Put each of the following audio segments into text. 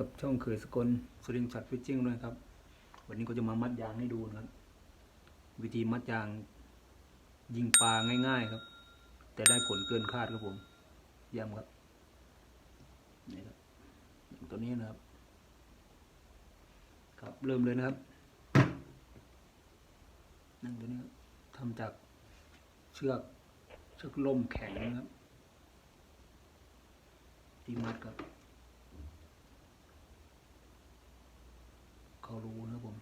สวัสดีกับช่องเคยสกลสลิงชัดฟิชชิ่งด้วยครับ วันนี้ก็จะมามัดยางให้ดูนะครับ วิธีมัดยาง ยิงปลาง่ายๆครับ แต่ได้ผลเกินคาดครับผมย้ำครับนี่ครับตัวนี้นะครับ ครับเริ่มเลยนะครับนั่นตัวนี้ครับทำจากเชือกเชือกล่มแข็งนะครับที่มัดครับ เขารู้นะผม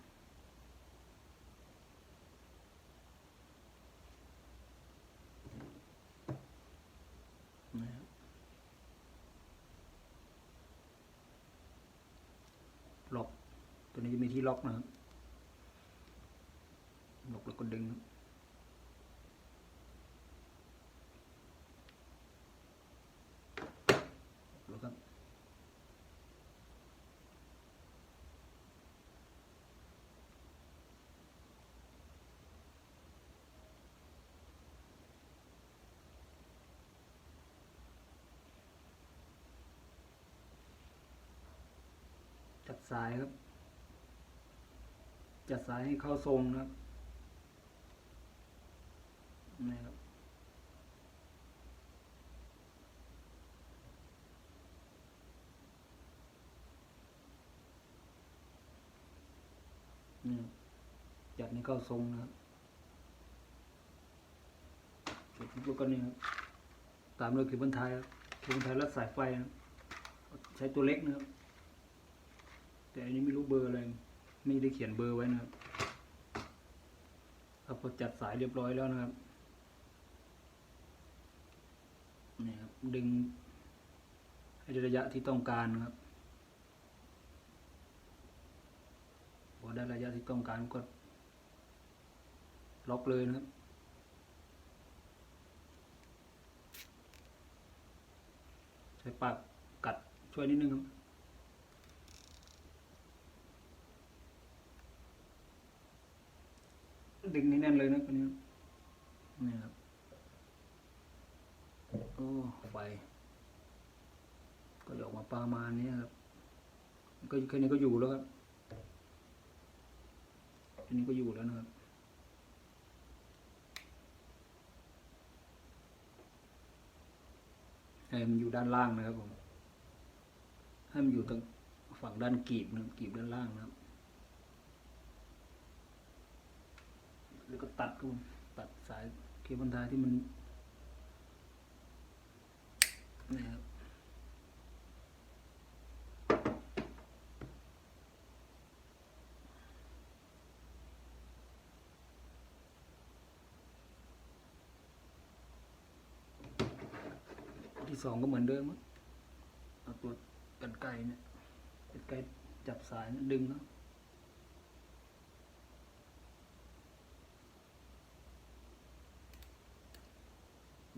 นะครับล็อกตัวนี้จะมีที่ล็อกนะครับล็อกแล้วก็ดึงครับแล้วครับ จัดสายครับ จัดสายให้เข้าทรงนะครับนี่ครับนี่จัดให้เข้าทรงนะครับเสร็จปุ๊บแล้วก็นี่ครับตามด้วยขีดบันทายครับขีดบันทายรัดสายไฟนะใช้ตัวเล็กนะครับ แต่อันนี้ไม่รู้เบอร์อะไร ไม่ได้เขียนเบอร์ไว้นะครับครับพอจัดสายเรียบร้อยแล้วนะครับนี่ครับ ดึงให้ได้ระยะที่ต้องการครับพอได้ระยะที่ต้องการก็ล็อกเลยนะครับใช้ปากกัดช่วยนิดนึงครับ ดึงแน่นเลยนะคนนี้นี่ครับโอ้ไฟก็จะออกมาประมาณนี้ครับ ก็แค่นี้ก็อยู่แล้วครับแค่นี้ก็อยู่แล้วนะครับให้มันอยู่ด้านล่างนะครับผมให้มันอยู่ตรงฝั่งด้านกีบนะกีบด้านล่างนะครับ แล้วก็ตัดกูตัดสายเคเบิลไทยที่มันนี่ครับที่สองก็เหมือนเดิมเอาตัวกันไกรเนี่ยกันไกรจับสายเนี่ยดึงแล้ว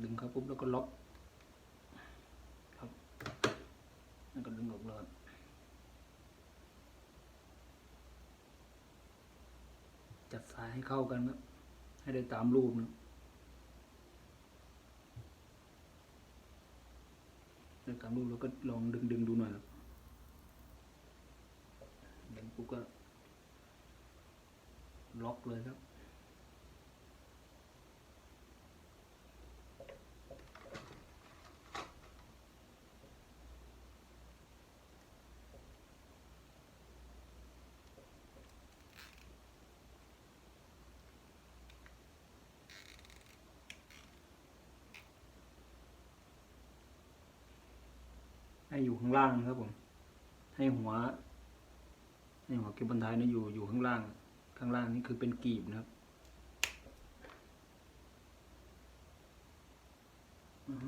ดึงเข้าปุ๊บแล้วก็ล็อกครับแล้วก็ดึงออกเลยจัดสายให้เข้ากันครับให้ได้ตามรูปนะได้ตามรูปแล้วก็ลองดึงดึงดูหน่อยครับดึงปุ๊บก็ล็อกเลยครับ ให้อยู่ข้างล่างนะครับผม ให้หัว ให้หัวเก็บบรรทายนะอยู่อยู่ข้างล่าง ข้างล่างนี่คือเป็นกีบนะครับ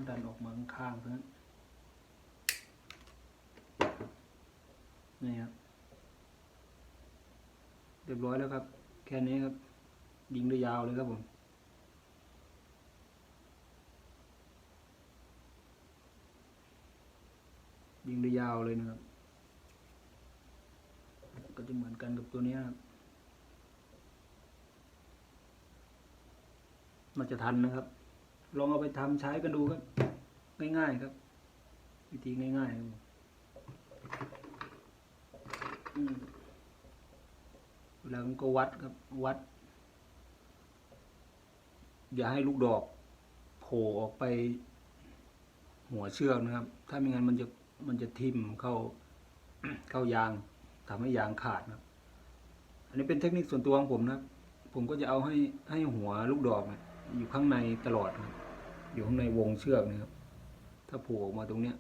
ดันออกมาข้างๆเท่านั้นนี่ครับเรียบร้อยแล้วครับ แค่นี้ครับ ยิงได้ยาวเลยครับผม ยิงได้ยาวเลยนะครับ ก็จะเหมือนกันกับตัวนี้ครับน่าจะทันนะครับ ลองเอาไปทำใช้กันดูครับ ง่ายๆครับ วิธีง่ายๆครับแล้วก็วัดครับวัด อย่าให้ลูกดอกโผล่ออกไป หัวเชือกนะครับ ถ้าไม่งั้นมันจะ มันจะทิ่มเข้าเข้ายางทำให้ยางขาดนะครับอันนี้เป็นเทคนิคส่วนตัวของผมนะผมก็จะเอาให้ให้หัวลูกดอกนี่ยอยู่ข้างในตลอดนะอยู่ข้างในวงเชือกนะครับ ถ้าผล่ออกมาตรงเนี้ย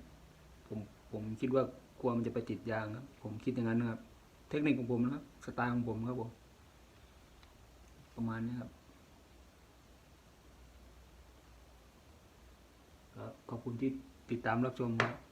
ผมผมคิดว่ากลัวมันจะไปติดยางครับ ผมคิดอย่างนั้นนะครับ เทคนิคของผมนะครับสไตล์ของผมครับผมประมาณนี้ครับขอบคุณที่ติดตามรับชมครับ